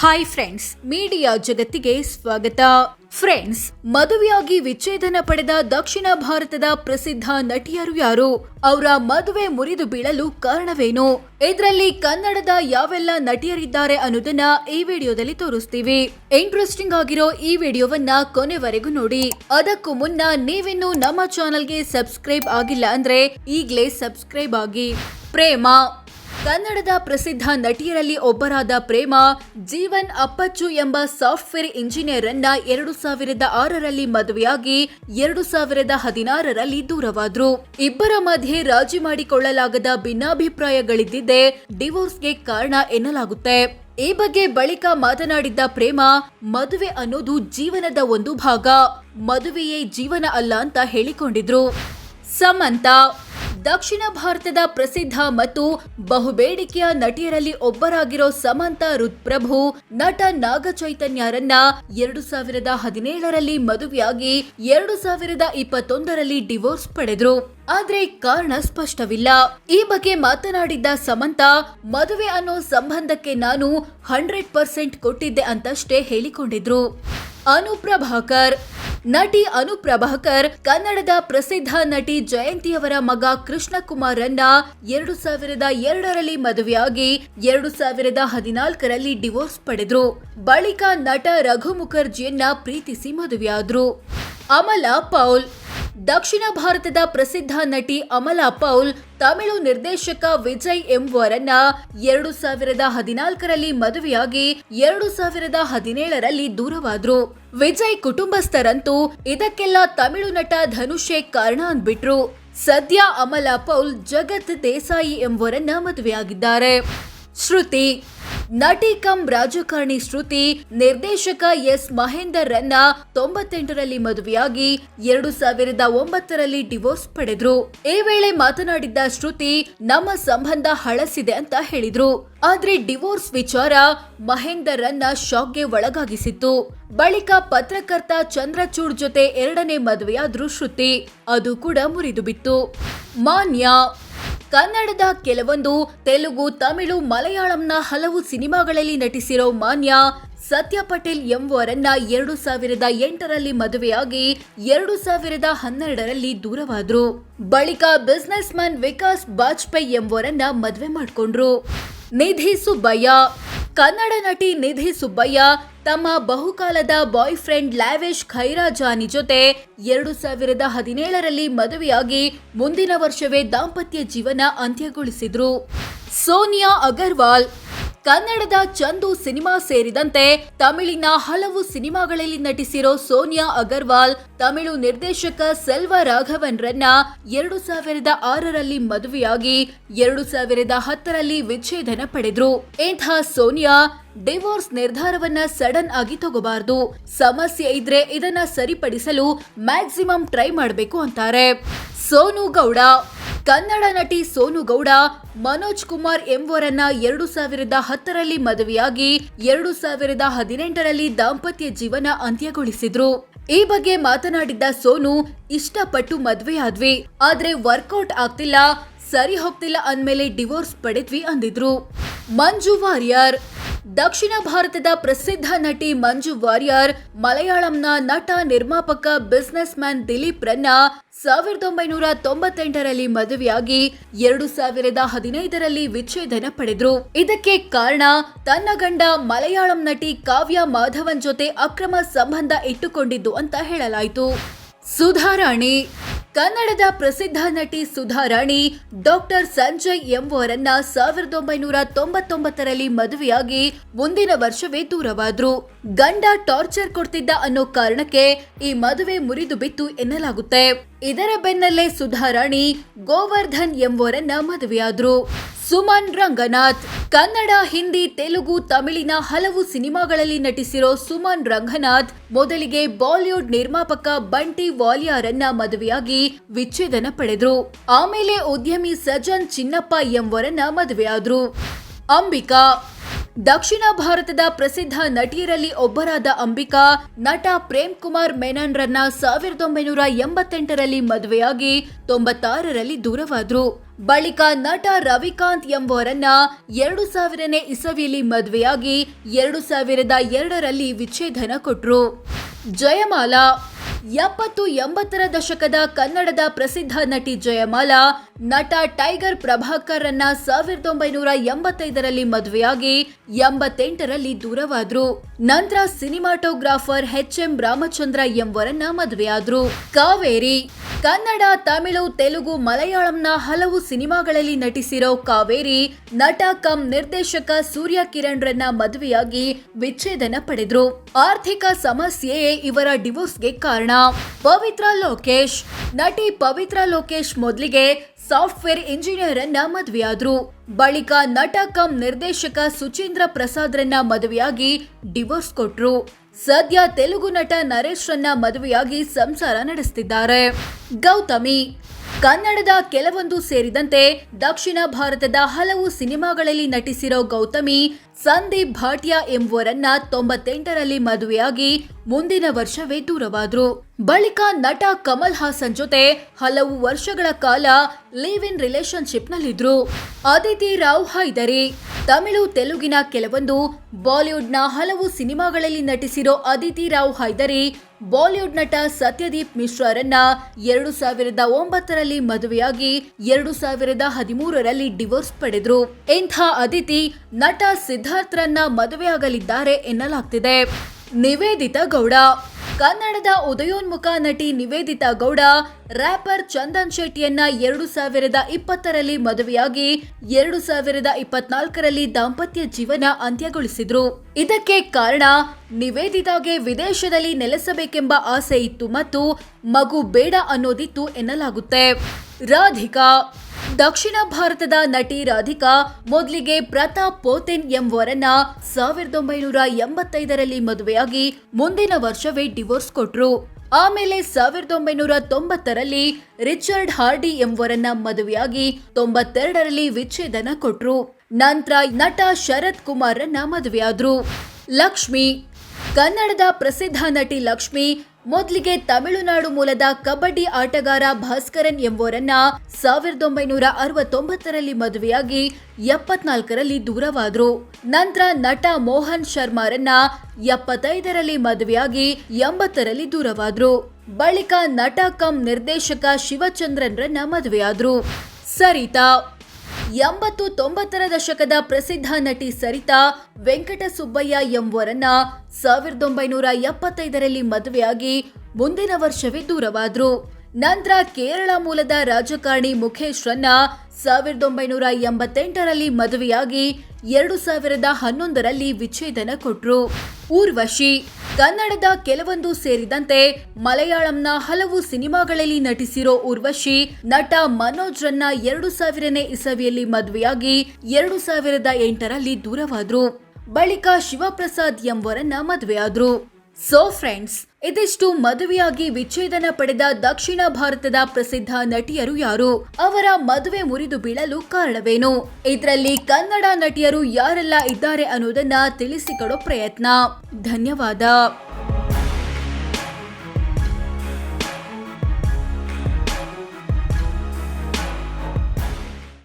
Hi friends media ಜಗತ್ತಿಗೆ ಸ್ವಾಗತ. Friends ಮದುವೆಯಾಗಿ ವಿಚ್ಛೇದನ ಪಡೆದ ದಕ್ಷಿಣ ಭಾರತದ ಪ್ರಸಿದ್ಧ ನಟಿಯರು ಯಾರು? ಅವರ ಮದುವೆ ಮುರಿದು ಬೀಳಲು ಕಾರಣವೇನು? ಇದರಲ್ಲಿ ಕನ್ನಡದ ಯಾವೆಲ್ಲ ನಟಿಯರಿದ್ದಾರೆ ಅನ್ನೋದನ್ನ ಈ ವಿಡಿಯೋದಲ್ಲಿ ತೋರಿಸ್ತೀವಿ. ಇಂಟ್ರೆಸ್ಟಿಂಗ್ ಆಗಿರೋ ಈ ವಿಡಿಯೋವನ್ನ ಕೊನೆವರೆಗೂ ನೋಡಿ. ಅದಕ್ಕೂ ಮುನ್ನ ನೀವಿನ್ನು ನಮ್ಮ ಚಾನೆಲ್ಗೆ ಸಬ್ಸ್ಕ್ರೈಬ್ ಆಗಿಲ್ಲ ಅಂದ್ರೆ ಈಗಲೇ ಸಬ್ಸ್ಕ್ರೈಬ್ ಆಗಿ. ಪ್ರೇಮ ಕನ್ನಡದ ಪ್ರಸಿದ್ಧ ನಟಿಯರಲ್ಲಿ ಒಬ್ಬರಾದ ಪ್ರೇಮ, ಜೀವನ್ ಅಪ್ಪಚ್ಚು ಎಂಬ ಸಾಫ್ಟ್ವೇರ್ ಇಂಜಿನಿಯರ್ ಅನ್ನ ಎರಡು ಸಾವಿರದ ಆರರಲ್ಲಿ ಮದುವೆಯಾಗಿ ಎರಡು ಸಾವಿರದ ಹದಿನಾರರಲ್ಲಿ ದೂರವಾದ್ರು. ಇಬ್ಬರ ಮಧ್ಯೆ ರಾಜಿ ಮಾಡಿಕೊಳ್ಳಲಾಗದ ಭಿನ್ನಾಭಿಪ್ರಾಯಗಳಿದ್ದಿದ್ದೇ ಡಿವೋರ್ಸ್ಗೆ ಕಾರಣ ಎನ್ನಲಾಗುತ್ತೆ. ಈ ಬಗ್ಗೆ ಬಳಿಕ ಮಾತನಾಡಿದ್ದ ಪ್ರೇಮ, ಮದುವೆ ಅನ್ನೋದು ಜೀವನದ ಒಂದು ಭಾಗ, ಮದುವೆಯೇ ಜೀವನ ಅಲ್ಲ ಅಂತ ಹೇಳಿಕೊಂಡಿದ್ರು. ಸಮಂತ ದಕ್ಷಿಣ ಭಾರತದ ಪ್ರಸಿದ್ಧ ಮತ್ತು ಬಹುಬೇಡಿಕೆಯ ನಟಿಯರಲ್ಲಿ ಒಬ್ಬರಾಗಿರೋ ಸಮಂತ ರುದ್ಪ್ರಭು ನಟ ನಾಗ ಚೈತನ್ಯರನ್ನ ಎರಡು ಸಾವಿರದ ಹದಿನೇಳರಲ್ಲಿ ಮದುವೆಯಾಗಿ ಎರಡು ಸಾವಿರದ ಇಪ್ಪತ್ತೊಂದರಲ್ಲಿ ಡಿವೋರ್ಸ್ ಪಡೆದ್ರು. ಆದ್ರೆ ಕಾರಣ ಸ್ಪಷ್ಟವಿಲ್ಲ. ಈ ಬಗ್ಗೆ ಮಾತನಾಡಿದ್ದ ಸಮಂತ, ಮದುವೆ ಅನ್ನೋ ಸಂಬಂಧಕ್ಕೆ ನಾನು ಹಂಡ್ರೆಡ್ ಪರ್ಸೆಂಟ್ ಕೊಟ್ಟಿದ್ದೆ ಅಂತಷ್ಟೇ ಹೇಳಿಕೊಂಡಿದ್ರು. ಅನುಪ್ರಭಾಕರ್ ನಟಿ ಅನು ಪ್ರಭಾಕರ್, ಕನ್ನಡದ ಪ್ರಸಿದ್ಧ ನಟಿ ಜಯಂತಿಯವರ ಮಗ ಕೃಷ್ಣ ಕುಮಾರನ್ನ ಎರಡು ಸಾವಿರದ ಎರಡರಲ್ಲಿ ಮದುವೆಯಾಗಿ ಎರಡು ಸಾವಿರದ ಹದಿನಾಲ್ಕರಲ್ಲಿ ಡಿವೋರ್ಸ್ ಪಡೆದ್ರು. ಬಳಿಕ ನಟ ರಘು ಮುಖರ್ಜಿಯನ್ನ ಪ್ರೀತಿಸಿ ಮದುವೆಯಾದ್ರು. ಅಮಲಾ ಪೌಲ್ ದಕ್ಷಿಣ ಭಾರತದ ಪ್ರಸಿದ್ಧ ನಟಿ ಅಮಲಾ ಪೌಲ್, ತಮಿಳು ನಿರ್ದೇಶಕ ವಿಜಯ್ ಎಂಬುವರನ್ನ ಎರಡು ಸಾವಿರದ ಹದಿನಾಲ್ಕರಲ್ಲಿ ಮದುವೆಯಾಗಿ ಎರಡು ಸಾವಿರದ ಹದಿನೇಳರಲ್ಲಿ ದೂರವಾದ್ರು. ವಿಜಯ್ ಕುಟುಂಬಸ್ಥರಂತೂ ಇದಕ್ಕೆಲ್ಲ ತಮಿಳು ನಟ ಧನುಷೇ ಕಾರಣ ಅಂದ್ಬಿಟ್ರು. ಸದ್ಯ ಅಮಲಾ ಪೌಲ್ ಜಗತ್ ದೇಸಾಯಿ ಎಂಬುವರನ್ನ ಮದುವೆಯಾಗಿದ್ದಾರೆ. ಶ್ರುತಿ ನಟಿ ಕಂ ರಾಜಕಾರಣಿ ಶ್ರುತಿ, ನಿರ್ದೇಶಕ ಎಸ್ ಮಹೇಂದರ್ ರನ್ನ ತೊಂಬತ್ತೆಂಟರಲ್ಲಿ ಮದುವೆಯಾಗಿ ಎರಡು ಸಾವಿರದ ಒಂಬತ್ತರಲ್ಲಿ ಡಿವೋರ್ಸ್ ಪಡೆದ್ರು. ಈ ವೇಳೆ ಮಾತನಾಡಿದ್ದ ಶ್ರುತಿ, ನಮ್ಮ ಸಂಬಂಧ ಹಳಸಿದೆ ಅಂತ ಹೇಳಿದ್ರು. ಆದ್ರೆ ಡಿವೋರ್ಸ್ ವಿಚಾರ ಮಹೇಂದರ್ ರನ್ನ ಶಾಕ್ಗೆ ಒಳಗಾಗಿಸಿತ್ತು. ಬಳಿಕ ಪತ್ರಕರ್ತ ಚಂದ್ರಚೂಡ್ ಜೊತೆ ಎರಡನೇ ಮದುವೆಯಾದ್ರು ಶ್ರುತಿ. ಅದು ಕೂಡ ಮುರಿದು ಬಿತ್ತು ಮಾನ್ಯ ಕನ್ನಡದ ಕೆಲವೊಂದು ತೆಲುಗು, ತಮಿಳು, ಮಲಯಾಳಂನ ಹಲವು ಸಿನಿಮಾಗಳಲ್ಲಿ ನಟಿಸಿರೋ ಮಾನ್ಯ ಸತ್ಯ ಪಟೇಲ್ ಎಂಬುವರನ್ನ ಎರಡು ಸಾವಿರದ ಎಂಟರಲ್ಲಿ ಮದುವೆಯಾಗಿ ಎರಡು ಸಾವಿರದ ಹನ್ನೆರಡರಲ್ಲಿ ದೂರವಾದ್ರು. ಬಳಿಕ ಬಿಸ್ನೆಸ್ ಮ್ಯಾನ್ ವಿಕಾಸ್ ಬಾಜಪೇಯಿ ಎಂಬುವರನ್ನ ಮದುವೆ ಮಾಡಿಕೊಂಡ್ರು. ನಿಧಿ ಸುಬ್ಬಯ್ಯ ಕನ್ನಡ ನಟಿ ನಿಧಿ ಸುಬ್ಬಯ್ಯ ತಮ್ಮ ಬಹುಕಾಲದ ಬಾಯ್ ಫ್ರೆಂಡ್ ಲ್ಯಾವೇಶ್ ಖೈರಾಜಾನಿ ಜೊತೆ ಎರಡು ಸಾವಿರದ ಹದಿನೇಳರಲ್ಲಿ ಮದುವೆಯಾಗಿ ಮುಂದಿನ ವರ್ಷವೇ ದಾಂಪತ್ಯ ಜೀವನ ಅಂತ್ಯಗೊಳಿಸಿದ್ರು. ಸೋನಿಯಾ ಅಗರ್ವಾಲ್ ಕನ್ನಡದ ಚಂದು ಸಿನಿಮಾ ಸೇರಿದಂತೆ ತಮಿಳಿನ ಹಲವು ಸಿನಿಮಾಗಳಲ್ಲಿ ನಟಿಸಿರೋ ಸೋನಿಯಾ ಅಗರ್ವಾಲ್, ತಮಿಳು ನಿರ್ದೇಶಕ ಸೆಲ್ವ ರಾಘವನ್ ರನ್ನ ಎರಡು ಸಾವಿರದ ಆರರಲ್ಲಿ ಮದುವೆಯಾಗಿ, ಎರಡು ಸಾವಿರದ ಹತ್ತರಲ್ಲಿ ವಿಚ್ಛೇದನ ಪಡೆದ್ರು. ಇಂಥ ಸೋನಿಯಾ ಡಿವೋರ್ಸ್ ನಿರ್ಧಾರವನ್ನ ಸಡನ್ ಆಗಿ ತಗೋಬಾರ್ದು. ಸಮಸ್ಯೆ ಇದ್ರೆ ಇದನ್ನ ಸರಿಪಡಿಸಲು ಮ್ಯಾಕ್ಸಿಮಮ್ ಟ್ರೈ ಮಾಡಬೇಕು ಅಂತಾರೆ. ಸೋನು ಗೌಡ ಕನ್ನಡ ನಟಿ ಸೋನು ಗೌಡ, ಮನೋಜ್ ಕುಮಾರ್ ಎಂಬುವರನ್ನ ಎರಡು ಸಾವಿರದ ಹತ್ತರಲ್ಲಿ ಮದುವೆಯಾಗಿ ಎರಡು ಸಾವಿರದ ಹದಿನೆಂಟರಲ್ಲಿ ದಾಂಪತ್ಯ ಜೀವನ ಅಂತ್ಯಗೊಳಿಸಿದ್ರು. ಈ ಬಗ್ಗೆ ಮಾತನಾಡಿದ್ದ ಸೋನು, ಇಷ್ಟಪಟ್ಟು ಮದುವೆಯಾದ್ವಿ, ಆದ್ರೆ ವರ್ಕೌಟ್ ಆಗ್ತಿಲ್ಲ, ಸರಿ ಹೋಗ್ತಿಲ್ಲ ಅಂದ್ಮೇಲೆ ಡಿವೋರ್ಸ್ ಪಡೆದ್ವಿ ಅಂದಿದ್ರು. ಮಂಜು ವಾರಿಯರ್ ದಕ್ಷಿಣ ಭಾರತದ ಪ್ರಸಿದ್ಧ ನಟಿ ಮಂಜು ವಾರಿಯರ್, ಮಲಯಾಳಂನ ನಟ ನಿರ್ಮಾಪಕ ಬಿಸ್ನೆಸ್ ಮ್ಯಾನ್ ದಿಲೀಪ್ ರನ್ನ ಸಾವಿರದ ಒಂಬೈನೂರ ತೊಂಬತ್ತೆಂಟರಲ್ಲಿ ಮದುವೆಯಾಗಿ ಎರಡು ಸಾವಿರದ ಹದಿನೈದರಲ್ಲಿ ವಿಚ್ಛೇದನ ಪಡೆದ್ರು. ಇದಕ್ಕೆ ಕಾರಣ ತನ್ನ ಗಂಡ ಮಲಯಾಳಂ ನಟಿ ಕಾವ್ಯ ಮಾಧವನ್ ಜೊತೆ ಅಕ್ರಮ ಸಂಬಂಧ ಇಟ್ಟುಕೊಂಡಿದ್ದು ಅಂತ ಹೇಳಲಾಯಿತು. ಸುಧಾರಾಣಿ ಕನ್ನಡದ ಪ್ರಸಿದ್ಧ ನಟಿ ಸುಧಾರಾಣಿ ಡಾಕ್ಟರ್ ಸಂಜಯ್ ಎಂಬುವರನ್ನ ಸಾವಿರದ ಒಂಬೈನೂರ ತೊಂಬತ್ತೊಂಬತ್ತರಲ್ಲಿ ಮದುವೆಯಾಗಿ ಮುಂದಿನ ವರ್ಷವೇ ದೂರವಾದ್ರು. ಗಂಡ ಟಾರ್ಚರ್ ಕೊಡ್ತಿದ್ದ ಅನ್ನೋ ಕಾರಣಕ್ಕೆ ಈ ಮದುವೆ ಮುರಿದು ಬಿತ್ತು ಎನ್ನಲಾಗುತ್ತೆ. ಇದರ ಬೆನ್ನಲ್ಲೇ ಸುಧಾರಾಣಿ ಗೋವರ್ಧನ್ ಎಂಬುವರನ್ನ ಮದುವೆಯಾದ್ರು. ಸುಮನ್ ರಂಗನಾಥ್. ಕನ್ನಡ, ಹಿಂದಿ, ತೆಲುಗು, ತಮಿಳಿನ ಹಲವು ಸಿನಿಮಾಗಳಲ್ಲಿ ನಟಿಸಿರೋ ಸುಮನ್ ರಂಗನಾಥ್ ಮೊದಲಿಗೆ ಬಾಲಿವುಡ್ ನಿರ್ಮಾಪಕ ಬಂಟಿ ವಾಲಿಯಾರನ್ನ ಮದುವೆಯಾಗಿ ವಿಚ್ಛೇದನ ಪಡೆದ್ರು. ಆಮೇಲೆ ಉದ್ಯಮಿ ಸಜನ್ ಚಿನ್ನಪ್ಪ ಎಂಬುವರನ್ನ ಮದುವೆಯಾದ್ರು. ಅಂಬಿಕಾ ದಕ್ಷಿಣ ಭಾರತದ ಪ್ರಸಿದ್ಧ ನಟಿಯರಲ್ಲಿ ಒಬ್ಬರಾದ ಅಂಬಿಕಾ, ನಟ ಪ್ರೇಮ್ ಕುಮಾರ್ ಮೆನನ್ ರನ್ನ ಸಾವಿರದ ಒಂಬೈನೂರ ಎಂಬತ್ತೆಂಟರಲ್ಲಿ ಮದುವೆಯಾಗಿ ತೊಂಬತ್ತಾರರಲ್ಲಿ ದೂರವಾದ್ರು. ಬಳಿಕ ನಟ ರವಿಕಾಂತ್ ಎಂಬುವರನ್ನ ಎರಡು ಸಾವಿರನೇ ಇಸವಿಯಲ್ಲಿ ಮದುವೆಯಾಗಿ ಎರಡು ಸಾವಿರದ ಎರಡರಲ್ಲಿ ವಿಚ್ಛೇದನ ಕೊಟ್ರು. ಜಯಮಾಲಾ, ಎಪ್ಪತ್ತು ಎಂಬತ್ತರ ದಶಕದ ಕನ್ನಡದ ಪ್ರಸಿದ್ಧ ನಟಿ ಜಯಮಾಲಾ ನಟ ಟೈಗರ್ ಪ್ರಭಾಕರ್ ರನ್ನ ಸಾವಿರದ ಒಂಬೈನೂರ ಎಂಬತ್ತೈದರಲ್ಲಿ ಮದುವೆಯಾಗಿ ಎಂಬತ್ತೆಂಟರಲ್ಲಿ ದೂರವಾದ್ರು. ನಂತರ ಸಿನಿಮಾಟೋಗ್ರಾಫರ್ ಎಚ್ ಎಂ ರಾಮಚಂದ್ರ ಎಂಬುವರನ್ನ ಮದುವೆಯಾದ್ರು. ಕಾವೇರಿ. ಕನ್ನಡ, ತಮಿಳು, ತೆಲುಗು, ಮಲಯಾಳಂನ ಹಲವು ಸಿನಿಮಾಗಳಲ್ಲಿ ನಟಿಸಿರೋ ಕಾವೇರಿ, ನಟ ಕಂ ನಿರ್ದೇಶಕ ಸೂರ್ಯ ಕಿರಣ್ ರನ್ನ ಮದುವೆಯಾಗಿ ವಿಚ್ಛೇದನ ಪಡೆದ್ರು. ಆರ್ಥಿಕ ಸಮಸ್ಯೆಯೇ ಇವರ ಡಿವೋರ್ಸ್ಗೆ ಕಾರಣ. ಪವಿತ್ರ ಲೋಕೇಶ್. ನಟಿ ಪವಿತ್ರ ಲೋಕೇಶ್ ಮೊದಲಿಗೆ ಸಾಫ್ಟ್ವೇರ್ ಇಂಜಿನಿಯರ್ ಅನ್ನ ಮದುವೆಯಾದ್ರು. ಬಳಿಕ ನಟ ಕಂ ನಿರ್ದೇಶಕ ಸುಚೀಂದ್ರ ಪ್ರಸಾದ್ ರನ್ನ ಮದುವೆಯಾಗಿ ಡಿವೋರ್ಸ್ ಕೊಟ್ರು. ಸದ್ಯ ತೆಲುಗು ನಟ ನರೇಶ್ ರನ್ನ ಮದುವೆಯಾಗಿ ಸಂಸಾರ ನಡೆಸ್ತಿದ್ದಾರೆ. ಗೌತಮಿ ಕನ್ನಡದ ಕೆಲವೊಂದು ಸೇರಿದಂತೆ ದಕ್ಷಿಣ ಭಾರತದ ಹಲವು ಸಿನಿಮಾಗಳಲ್ಲಿ ನಟಿಸಿರೋ ಗೌತಮಿ, ಸಂದೀಪ್ ಭಾಟಿಯಾ ಎಂಬುವರನ್ನ ತೊಂಬತ್ತೆಂಟರಲ್ಲಿ ಮದುವೆಯಾಗಿ ಮುಂದಿನ ವರ್ಷವೇ ದೂರವಾದ್ರು. ಬಳಿಕ ನಟ ಕಮಲ್ ಹಾಸನ್ ಜೊತೆ ಹಲವು ವರ್ಷಗಳ ಕಾಲ ಲಿವ್ ಇನ್ ರಿಲೇಶನ್ಶಿಪ್ ನಲ್ಲಿದ್ರು ಅದಿತಿ ರಾವ್ ಹೈದರಿ. ತಮಿಳು, ತೆಲುಗಿನ ಕೆಲವೊಂದು ಬಾಲಿವುಡ್ನ ಹಲವು ಸಿನಿಮಾಗಳಲ್ಲಿ ನಟಿಸಿರೋ ಅದಿತಿ ರಾವ್ ಹೈದರಿ, ಬಾಲಿವುಡ್ ನಟ ಸತ್ಯದೀಪ್ ಮಿಶ್ರಾರನ್ನ ಎರಡು ಸಾವಿರದ ಒಂಬತ್ತರಲ್ಲಿ ಮದುವೆಯಾಗಿ ಎರಡು ಸಾವಿರದ ಹದಿಮೂರರಲ್ಲಿ ಡಿವೋರ್ಸ್ ಪಡೆದ್ರು. ಇಂಥ ಅದಿತಿ ನಟ ಸಿದ್ಧಾರ್ಥ್ರನ್ನ ಮದುವೆಯಾಗಲಿದ್ದಾರೆ ಎನ್ನಲಾಗ್ತಿದೆ. ನಿವೇದಿತಾ ಗೌಡ ಕನ್ನಡದ ಉದಯೋನ್ಮುಖ ನಟಿ ನಿವೇದಿತಾ ಗೌಡ ರ್ಯಾಪರ್ ಚಂದನ್ ಶೆಟ್ಟಿಯನ್ನ ಎರಡು ಸಾವಿರದ ಇಪ್ಪತ್ತರಲ್ಲಿ ಮದುವೆಯಾಗಿ ಎರಡು ಸಾವಿರದ ಇಪ್ಪತ್ನಾಲ್ಕರಲ್ಲಿ ದಾಂಪತ್ಯ ಜೀವನ ಅಂತ್ಯಗೊಳಿಸಿದ್ರು. ಇದಕ್ಕೆ ಕಾರಣ ನಿವೇದಿತಾಗೆ ವಿದೇಶದಲ್ಲಿ ನೆಲೆಸಬೇಕೆಂಬ ಆಸೆ ಇತ್ತು ಮತ್ತು ಮಗು ಬೇಡ ಅನ್ನೋದಿತ್ತು ಎನ್ನಲಾಗುತ್ತೆ. ರಾಧಿಕಾ ದಕ್ಷಿಣ ಭಾರತದ ನಟಿ ರಾಧಿಕಾ ಮೊದಲಿಗೆ ಪ್ರತಾಪ್ ಪೋತೆನ್ ಎಂಬುವರನ್ನ ಸಾವಿರದ ಒಂಬೈನೂರ ಎಂಬತ್ತೈದರಲ್ಲಿ ಮದುವೆಯಾಗಿ ಮುಂದಿನ ವರ್ಷವೇ ಡಿವೋರ್ಸ್ ಕೊಟ್ರು. ಆಮೇಲೆ ಸಾವಿರದ ಒಂಬೈನೂರ ತೊಂಬತ್ತರಲ್ಲಿ ರಿಚರ್ಡ್ ಹಾರ್ಡಿ ಎಂಬುವರನ್ನ ಮದುವೆಯಾಗಿ ತೊಂಬತ್ತೆರಡರಲ್ಲಿ ವಿಚ್ಛೇದನ ಕೊಟ್ರು. ನಂತರ ನಟ ಶರತ್ ಕುಮಾರ್ರನ್ನ ಮದುವೆಯಾದ್ರು. ಲಕ್ಷ್ಮಿ ಕನ್ನಡದ ಪ್ರಸಿದ್ಧ ನಟಿ ಲಕ್ಷ್ಮಿ, ಮೊದಲಿಗೆ ತಮಿಳುನಾಡು ಮೂಲದ ಕಬಡ್ಡಿ ಆಟಗಾರ ಭಾಸ್ಕರನ್ ಎಂಬುವರನ್ನ ಸಾವಿರದ ಒಂಬೈನೂರ ಅರವತ್ತೊಂಬತ್ತರಲ್ಲಿ ಮದುವೆಯಾಗಿ ಎಪ್ಪತ್ನಾಲ್ಕರಲ್ಲಿ ದೂರವಾದರು. ನಂತರ ನಟ ಮೋಹನ್ ಶರ್ಮಾರನ್ನ ಎಪ್ಪತ್ತೈದರಲ್ಲಿ ಮದುವೆಯಾಗಿ ಎಂಬತ್ತರಲ್ಲಿ ದೂರವಾದರು. ಬಳಿಕ ನಟ ಕಂ ನಿರ್ದೇಶಕ ಶಿವಚಂದ್ರನ್ರನ್ನ ಮದುವೆಯಾದ್ರು. ಸರಿತಾ ಎಂಬತ್ತು ತೊಂಬತ್ತರ ದಶಕದ ಪ್ರಸಿದ್ಧ ನಟಿ ಸರಿತಾ ವೆಂಕಟ ಸುಬ್ಬಯ್ಯ ಎಂಬುವರನ್ನ ಸಾವಿರದ ಒಂಬೈನೂರ ಎಪ್ಪತ್ತೈದರಲ್ಲಿ ಮದುವೆಯಾಗಿ ಮುಂದಿನ ವರ್ಷವೇ ದೂರವಾದ್ರು. ನಂತರ ಕೇರಳ ಮೂಲದ ರಾಜಕಾರಣಿ ಮುಖೇಶ್ ರನ್ನ ಸಾವಿರದ ಒಂಬೈನೂರ ಎಂಬತ್ತೆಂಟರಲ್ಲಿ ಮದುವೆಯಾಗಿ ಎರಡು ಸಾವಿರದ ಹನ್ನೊಂದರಲ್ಲಿ ವಿಚ್ಛೇದನ ಕೊಟ್ರು. ಊರ್ವಶಿ ಕನ್ನಡದ ಕೆಲವೊಂದು ಸೇರಿದಂತೆ ಮಲಯಾಳಂನ ಹಲವು ಸಿನಿಮಾಗಳಲ್ಲಿ ನಟಿಸಿರೋ ಊರ್ವಶಿ ನಟ ಮನೋಜ್ ರನ್ನ ಎರಡು ಸಾವಿರನೇ ಇಸವಿಯಲ್ಲಿ ಮದುವೆಯಾಗಿ ಎರಡು ಸಾವಿರದ ಎಂಟರಲ್ಲಿ ದೂರವಾದ್ರು. ಬಳಿಕ ಶಿವಪ್ರಸಾದ್ ಎಂಬವರನ್ನ ಮದುವೆಯಾದ್ರು. ಸೊ ಫ್ರೆಂಡ್ಸ್ ಇದಿಷ್ಟು ಮದುವೆಯಾಗಿ ವಿಚ್ಛೇದನ ಪಡೆದ ದಕ್ಷಿಣ ಭಾರತದ ಪ್ರಸಿದ್ಧ ನಟಿಯರು ಯಾರು? ಅವರ ಮದುವೆ ಮುರಿದು ಬೀಳಲು ಕಾರಣವೇನು? ಇದರಲ್ಲಿ ಕನ್ನಡ ನಟಿಯರು ಯಾರೆಲ್ಲ ಇದ್ದಾರೆ ಅನ್ನೋದನ್ನ ತಿಳಿಸಿಕೊಡೋ ಪ್ರಯತ್ನ. ಧನ್ಯವಾದ.